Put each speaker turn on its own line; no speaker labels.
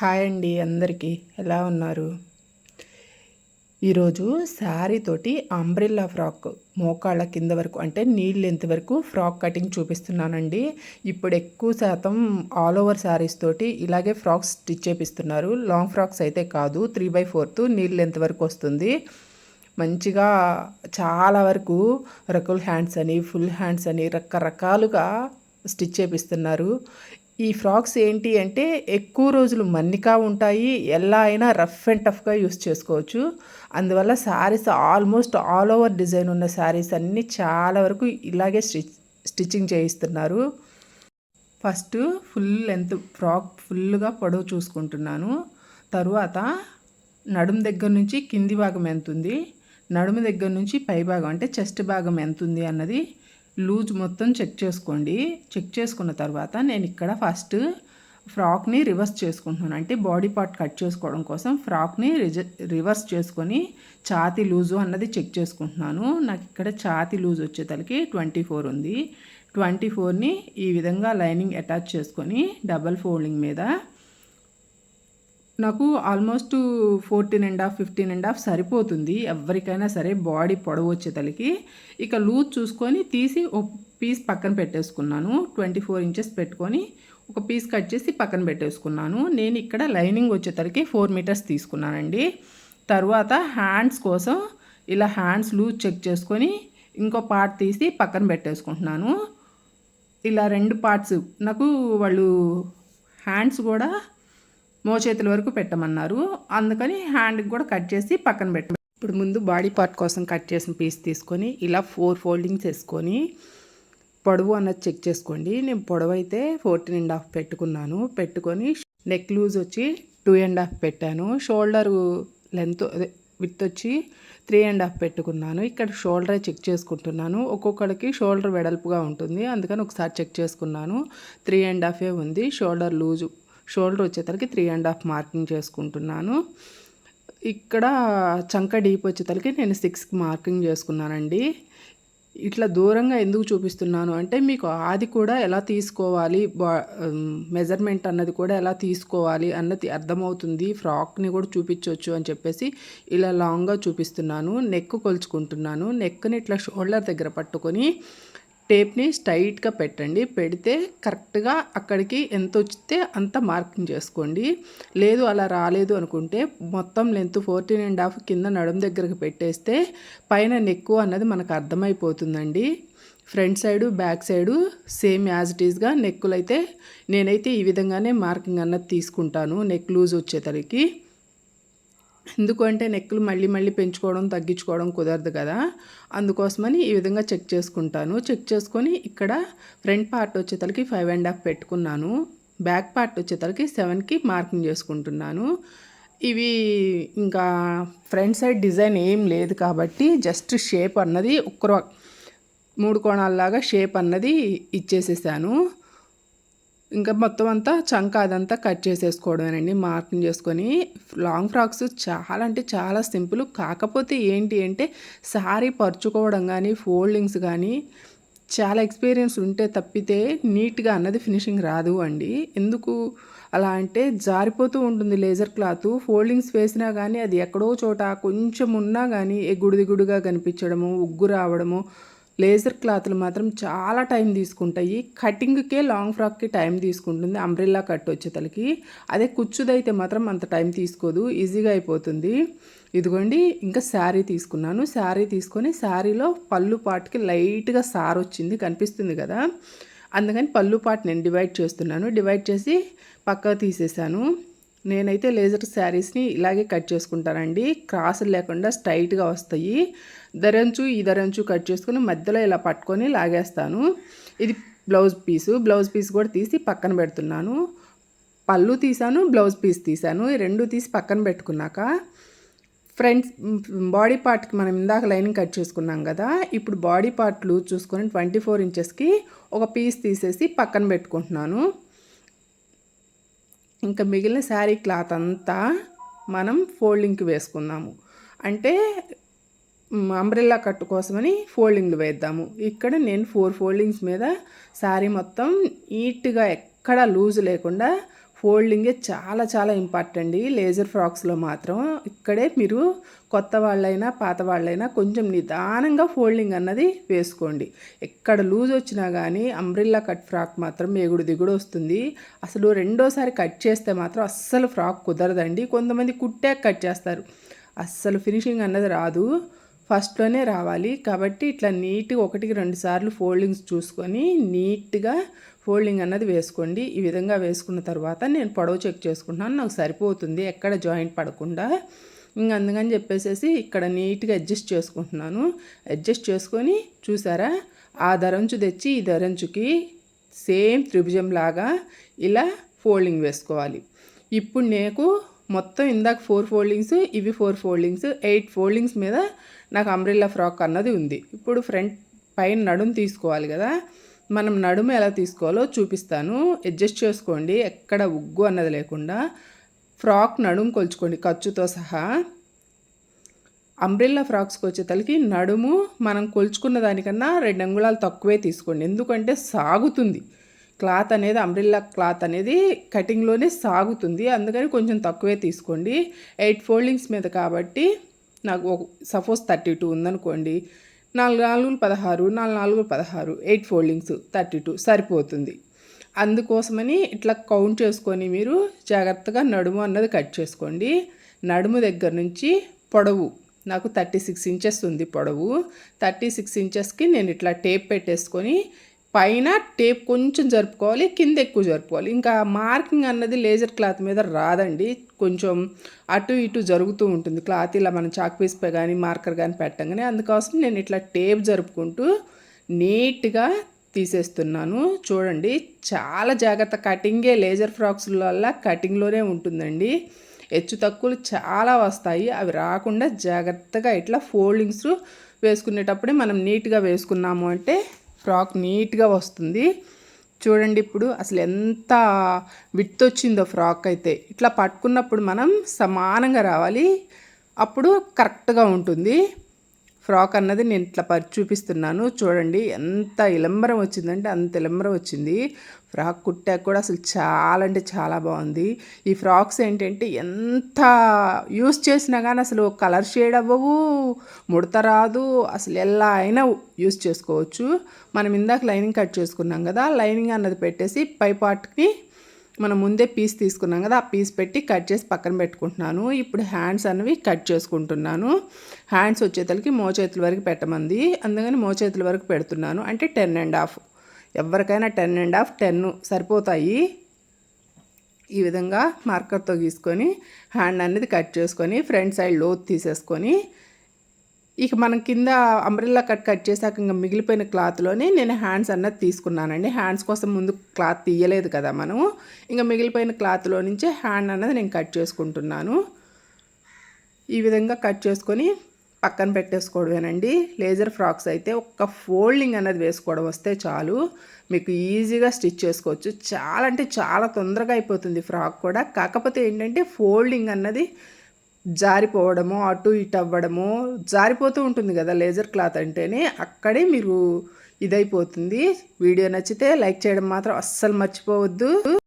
Hi అండి అందరికీ. ఎలా ఉన్నారు? ఈరోజు శారీ తోటి అంబ్రిల్లా ఫ్రాక్ మోకాళ్ళ కింద వరకు అంటే నీళ్ళు ఎంత వరకు ఫ్రాక్ కటింగ్ చూపిస్తున్నానండి. ఇప్పుడు ఎక్కువ శాతం ఆల్ ఓవర్ శారీస్ తోటి ఇలాగే ఫ్రాక్స్ స్టిచ్ చేపిస్తున్నారు. లాంగ్ ఫ్రాక్స్ అయితే కాదు త్రీ బై ఫోర్త్ నీళ్ళు ఎంత వరకు వస్తుంది. మంచిగా చాలా వరకు రకుల్ హ్యాండ్స్ అని ఫుల్ హ్యాండ్స్ అని రకరకాలుగా స్టిచ్ చేపిస్తున్నారు. ఈ ఫ్రాక్స్ ఏంటి అంటే ఎక్కువ రోజులు మన్నికా ఉంటాయి ఎలా అయినా రఫ్ అండ్ టఫ్గా యూస్ చేసుకోవచ్చు. అందువల్ల saris almost all over design ఉన్న శారీస్ అన్నీ చాలా వరకు ఇలాగే స్టిచ్ స్టిచ్చింగ్ చేయిస్తున్నారు. ఫస్ట్ ఫుల్ లెంత్ ఫ్రాక్ ఫుల్గా పొడవు చూసుకుంటున్నాను. తరువాత నడుం దగ్గర నుంచి కింది భాగం ఎంత ఉంది నడుము దగ్గర నుంచి పై భాగం అంటే చెస్ట్ భాగం ఎంత ఉంది అన్నది లూజ్ మొత్తం చెక్ చేసుకోండి. చెక్ చేసుకున్న తర్వాత నేను ఇక్కడ ఫస్ట్ ఫ్రాక్ని రివర్స్ చేసుకుంటున్నాను. అంటే బాడీ పార్ట్ కట్ చేసుకోవడం కోసం ఫ్రాక్ని రివర్స్ చేసుకొని ఛాతీ లూజు అన్నది చెక్ చేసుకుంటున్నాను. నాకు ఇక్కడ ఛాతీ లూజ్ వచ్చేతలకి ట్వంటీ ఫోర్ ఉంది. ట్వంటీ ఫోర్ని ఈ విధంగా లైనింగ్ అటాచ్ చేసుకొని డబల్ ఫోల్డింగ్ మీద నాకు almost fourteen and half fifteen and half సరిపోతుంది. ఎవరికైనా సరే బాడీ పొడవు వచ్చేతలకి ఇక లూజ్ చూసుకొని తీసి ఒక పీస్ పక్కన పెట్టేసుకున్నాను. ట్వంటీ ఫోర్ ఇంచెస్ పెట్టుకొని ఒక పీస్ కట్ చేసి పక్కన పెట్టేసుకున్నాను. నేను ఇక్కడ లైనింగ్ వచ్చేసరికి ఫోర్ మీటర్స్ తీసుకున్నానండి. తర్వాత హ్యాండ్స్ కోసం ఇలా హ్యాండ్స్ లూజ్ చెక్ చేసుకొని ఇంకో పార్ట్ తీసి పక్కన పెట్టేసుకుంటున్నాను. ఇలా రెండు పార్ట్స్ నాకు వాళ్ళు హ్యాండ్స్ కూడా మోచేతుల వరకు పెట్టమన్నారు. అందుకని హ్యాండ్కి కూడా కట్ చేసి పక్కన పెట్ట ఇప్పుడు ముందు బాడీ పార్ట్ కోసం కట్ చేసిన పీస్ తీసుకొని ఇలా ఫోర్ ఫోల్డింగ్స్ వేసుకొని పొడవు అన్నది చెక్ చేసుకోండి. నేను పొడవు అయితే ఫోర్టీన్ అండ్ హాఫ్ పెట్టుకున్నాను. పెట్టుకొని నెక్ లూజ్ వచ్చి టూ అండ్ హాఫ్ పెట్టాను. షోల్డర్ లెంత్ అదే విత్ వచ్చి త్రీ అండ్ హాఫ్ పెట్టుకున్నాను. ఇక్కడ షోల్డర్ చెక్ చేసుకుంటున్నాను. ఒక్కొక్కడికి షోల్డర్ వెడల్పుగా ఉంటుంది. అందుకని ఒకసారి చెక్ చేసుకున్నాను. త్రీ అండ్ హాఫే ఉంది. షోల్డర్ లూజు షోల్డర్ వచ్చేసరికి త్రీ అండ్ హాఫ్ మార్కింగ్ చేసుకుంటున్నాను. ఇక్కడ చంక డీప్ వచ్చేసరికి నేను సిక్స్కి మార్కింగ్ చేసుకున్నానండి. ఇట్లా దూరంగా ఎందుకు చూపిస్తున్నాను అంటే మీకు ఆది కూడా ఎలా తీసుకోవాలి బా మెజర్మెంట్ అన్నది కూడా ఎలా తీసుకోవాలి అన్నది అర్థమవుతుంది. ఫ్రాక్ని కూడా చూపించవచ్చు అని చెప్పేసి ఇలా లాంగ్గా చూపిస్తున్నాను. నెక్ కొలుచుకుంటున్నాను. నెక్ని ఇట్లా షోల్డర్ దగ్గర పట్టుకొని టేప్ని స్ట్రైట్గా పెట్టండి. పెడితే కరెక్ట్గా అక్కడికి ఎంత వచ్చితే అంత మార్కింగ్ చేసుకోండి. లేదు అలా రాలేదు అనుకుంటే మొత్తం లెంత్ ఫోర్టీన్ అండ్ హాఫ్ కింద నడుం దగ్గరకు పెట్టేస్తే పైన నెక్కు అన్నది మనకు అర్థమైపోతుందండి. Front side back side same as it ఈస్గా నెక్కులు అయితే నేనైతే ఈ విధంగానే మార్కింగ్ అన్నది తీసుకుంటాను. నెక్ లూజ్ వచ్చేసరికి ఎందుకంటే నెక్కులు మళ్ళీ మళ్ళీ పెంచుకోవడం తగ్గించుకోవడం కుదరదు కదా. అందుకోసమని ఈ విధంగా చెక్ చేసుకుంటాను. చెక్ చేసుకొని ఇక్కడ ఫ్రంట్ పార్ట్ వచ్చేతలకి ఫైవ్ అండ్ హాఫ్ పెట్టుకున్నాను. బ్యాక్ పార్ట్ వచ్చేతలకి సెవెన్కి మార్కింగ్ చేసుకుంటున్నాను. ఇవి ఇంకా ఫ్రంట్ సైడ్ డిజైన్ ఏం లేదు కాబట్టి జస్ట్ షేప్ అన్నది ఒక్కరో మూడు కోణాల్లాగా షేప్ అన్నది ఇచ్చేసేసాను. ఇంకా మొత్తం అంతా చంక అదంతా కట్ చేసేసుకోవడమేనండి. మార్కింగ్ చేసుకొని లాంగ్ ఫ్రాక్స్ చాలా అంటే చాలా సింపుల్. కాకపోతే ఏంటి అంటే శారీ పరుచుకోవడం కానీ ఫోల్డింగ్స్ కానీ చాలా ఎక్స్పీరియన్స్ ఉంటే తప్పితే నీట్గా అన్నది ఫినిషింగ్ రాదు అండి. ఎందుకు అలా అంటే జారిపోతూ ఉంటుంది లేజర్ క్లాత్. ఫోల్డింగ్స్ వేసినా కానీ అది ఎక్కడో చోట కొంచెం ఉన్నా కానీ గుడిది గుడిగా కనిపించడము ఉగ్గు రావడము లేజర్ క్లాత్లు మాత్రం చాలా టైం తీసుకుంటాయి. కటింగ్కే లాంగ్ ఫ్రాక్కి టైం తీసుకుంటుంది. అంబ్రిల్లా కట్ వచ్చేతలకి. అదే కుచ్చుదైతే మాత్రం అంత టైం తీసుకోదు. ఈజీగా అయిపోతుంది. ఇదిగోండి ఇంకా శారీ తీసుకున్నాను. శారీ తీసుకొని శారీలో పళ్ళు పాటుకి లైట్గా సార్ వచ్చింది. కనిపిస్తుంది కదా? అందుకని పళ్ళు పాటు నేను డివైడ్ చేస్తున్నాను. డివైడ్ చేసి పక్కకు తీసేసాను నేనైతే లేజర్ శారీస్ని ఇలాగే కట్ చేసుకుంటానండి. క్రాసులు లేకుండా స్ట్రైట్గా వస్తాయి. ధరంచు ఈ ధరంచు కట్ చేసుకుని మధ్యలో ఇలా పట్టుకొని లాగేస్తాను. ఇది బ్లౌజ్ పీసు. బ్లౌజ్ పీస్ కూడా తీసి పక్కన పెడుతున్నాను. పళ్ళు తీసాను బ్లౌజ్ పీస్ తీసాను. ఈ రెండు తీసి పక్కన పెట్టుకున్నాక ఫ్రంట్ బాడీ పార్ట్కి మనం ఇందాక లైనింగ్ కట్ చేసుకున్నాం కదా ఇప్పుడు బాడీ పార్ట్లు చూసుకొని ట్వంటీ ఫోర్ ఇంచెస్కి ఒక పీస్ తీసేసి పక్కన పెట్టుకుంటున్నాను. ఇంకా మిగిలిన శారీ క్లాత్ అంతా మనం ఫోల్డింగ్కి వేసుకుందాము. అంటే అంబ్రెల్లా కట్టు కోసమని ఫోల్డింగ్లు వేద్దాము. ఇక్కడ నేను ఫోర్ ఫోల్డింగ్స్ మీద శారీ మొత్తం నీట్గా ఎక్కడా లూజ్ లేకుండా ఫోల్డింగే చాలా చాలా ఇంపార్టెంట్ అండి లేజర్ ఫ్రాక్స్లో మాత్రం. ఇక్కడే మీరు కొత్త వాళ్ళైనా పాత వాళ్ళైనా కొంచెం నిదానంగా ఫోల్డింగ్ అన్నది వేసుకోండి. ఎక్కడ లూజ్ వచ్చినా కానీ అంబ్రిల్లా కట్ ఫ్రాక్ మాత్రం ఎగుడు దిగుడు వస్తుంది. అసలు రెండోసారి కట్ చేస్తే మాత్రం అస్సలు ఫ్రాక్ కుదరదండి. కొంతమంది కుట్టాక కట్ చేస్తారు. అస్సలు ఫినిషింగ్ అన్నది రాదు. ఫస్ట్లోనే రావాలి. కాబట్టి ఇట్లా నీట్గా ఒకటికి రెండు సార్లు ఫోల్డింగ్స్ చూసుకొని నీట్గా ఫోల్డింగ్ అన్నది వేసుకోండి. ఈ విధంగా వేసుకున్న తర్వాత నేను పొడవు చెక్ చేసుకుంటున్నాను. నాకు సరిపోతుంది. ఎక్కడ జాయింట్ పడకుండా. ఇంక అందుకని చెప్పేసి ఇక్కడ నీట్గా అడ్జస్ట్ చేసుకుంటున్నాను. అడ్జస్ట్ చేసుకొని చూసారా? ఆ ధరంచు తెచ్చి ఈ ధరంచుకి సేమ్ త్రిభుజం లాగా ఇలా ఫోల్డింగ్ వేసుకోవాలి. ఇప్పుడు నాకు మొత్తం ఇందాక ఫోర్ ఫోల్డింగ్స్ ఇవి ఫోర్ ఫోల్డింగ్స్ ఎయిట్ ఫోల్డింగ్స్ మీద నాకు అంబ్రిల్లా ఫ్రాక్ అన్నది ఉంది. ఇప్పుడు ఫ్రంట్ పైన నడుము తీసుకోవాలి కదా. మనం నడుము ఎలా తీసుకోవాలో చూపిస్తాను. అడ్జస్ట్ చేసుకోండి. ఎక్కడ ఉగ్గు అన్నది లేకుండా. ఫ్రాక్ నడుము కొలుచుకోండి. ఖర్చుతో సహా. అంబ్రిల్లా ఫ్రాక్స్కి వచ్చేతలకి నడుము మనం కొలుచుకున్న దానికన్నా రెండు అంగుళాలు తక్కువే తీసుకోండి. ఎందుకంటే సాగుతుంది. క్లాత్ అనేది అంబ్రిల్లా క్లాత్ అనేది కటింగ్లోనే సాగుతుంది. అందుకని కొంచెం తక్కువే తీసుకోండి. ఎయిట్ ఫోల్డింగ్స్ మీద కాబట్టి నాకు సపోజ్ థర్టీ టూ ఉందనుకోండి. నాలుగు నాలుగు పదహారు నాలుగు నాలుగు పదహారు ఎయిట్ ఫోల్డింగ్స్ థర్టీ టూ సరిపోతుంది. అందుకోసమని ఇట్లా కౌంట్ చేసుకొని మీరు జాగ్రత్తగా నడుము అన్నది కట్ చేసుకోండి. నడుము దగ్గర నుంచి పొడవు నాకు థర్టీ సిక్స్ ఇంచెస్ ఉంది పొడవు. థర్టీ సిక్స్ ఇంచెస్కి నేను ఇట్లా టేప్ పెట్టేసుకొని పైన టేప్ కొంచెం జరుపుకోవాలి కింద ఎక్కువ జరుపుకోవాలి. ఇంకా మార్కింగ్ అన్నది లేజర్ క్లాత్ మీద రాదండి. కొంచెం అటు ఇటు జరుగుతూ ఉంటుంది. క్లాత్ ఇలా మనం చాక్ పీస్పై కానీ మార్కర్ కానీ పెట్టంగానే అందుకోసం నేను ఇట్లా టేప్ జరుపుకుంటూ నీట్గా తీసేస్తున్నాను. చూడండి చాలా జాగ్రత్త. కటింగే లేజర్ ఫ్రాక్స్ కటింగ్లోనే ఉంటుందండి. హెచ్చు తక్కువలు చాలా వస్తాయి. అవి రాకుండా జాగ్రత్తగా ఇట్లా ఫోల్డింగ్స్ వేసుకునేటప్పుడే మనం నీట్గా వేసుకున్నాము అంటే ఫ్రాక్ నీట్గా వస్తుంది. చూడండి ఇప్పుడు అసలు ఎంత విత్ వచ్చిందో ఫ్రాక్ అయితే. ఇట్లా పట్టుకున్నప్పుడు మనం సమానంగా రావాలి. అప్పుడు కరెక్ట్గా ఉంటుంది. ఫ్రాక్ అన్నది నేను ఇట్లా పరి చూపిస్తున్నాను. చూడండి ఎంత ఇలంబరం వచ్చిందంటే అంత ఇలంబరం వచ్చింది. ఫ్రాక్ కుట్టాక కూడా అసలు చాలా అంటే చాలా బాగుంది. ఈ ఫ్రాక్స్ ఏంటంటే ఎంత యూస్ చేసినా కానీ అసలు కలర్ షేడ్ అవ్వవు ముడత రాదు. అసలు ఎలా అయినా యూస్ చేసుకోవచ్చు. మనం ఇందాక లైనింగ్ కట్ చేసుకున్నాం కదా లైనింగ్ అన్నది పెట్టేసి పై పార్ట్కి మనం ముందే పీస్ తీసుకున్నాం కదా ఆ పీస్ పెట్టి కట్ చేసి పక్కన పెట్టుకుంటున్నాను. ఇప్పుడు హ్యాండ్స్ అనేవి కట్ చేసుకుంటున్నాను. హ్యాండ్స్ వచ్చేతలకి మోచేతుల వరకు పెట్టమంది. అందుకని మోచేతుల వరకు పెడుతున్నాను. అంటే టెన్ అండ్ హాఫ్ ఎవరికైనా టెన్ అండ్ హాఫ్ టెన్ సరిపోతాయి. ఈ విధంగా మార్కర్తో గీసుకొని హ్యాండ్ అనేది కట్ చేసుకొని ఫ్రంట్ సైడ్ లోత్ తీసేసుకొని ఇక మనం కింద అంబ్రెల్లా కట్ కట్ చేశాక ఇంకా మిగిలిపోయిన క్లాత్లోనే నేను హ్యాండ్స్ అన్నది తీసుకున్నానండి. హ్యాండ్స్ కోసం ముందు క్లాత్ తీయలేదు కదా మనము. ఇంకా మిగిలిపోయిన క్లాత్లో నుంచే హ్యాండ్ అన్నది నేను కట్ చేసుకుంటున్నాను. ఈ విధంగా కట్ చేసుకొని పక్కన పెట్టేసుకోవడమేనండి. లేజర్ ఫ్రాక్స్ అయితే ఒక్క ఫోల్డింగ్ అనేది వేసుకోవడం వస్తే చాలు. మీకు ఈజీగా స్టిచ్ చేసుకోవచ్చు. చాలా అంటే చాలా తొందరగా అయిపోతుంది ఫ్రాక్ కూడా. కాకపోతే ఏంటంటే ఫోల్డింగ్ అన్నది జారిపోవడము అటు ఇటు అవ్వడము జారిపోతూ ఉంటుంది కదా లేజర్ క్లాత్ అంటేనే అక్కడే మీరు ఇదైపోతుంది. వీడియో నచ్చితే లైక్ చేయడం మాత్రం అస్సలు మర్చిపోవద్దు.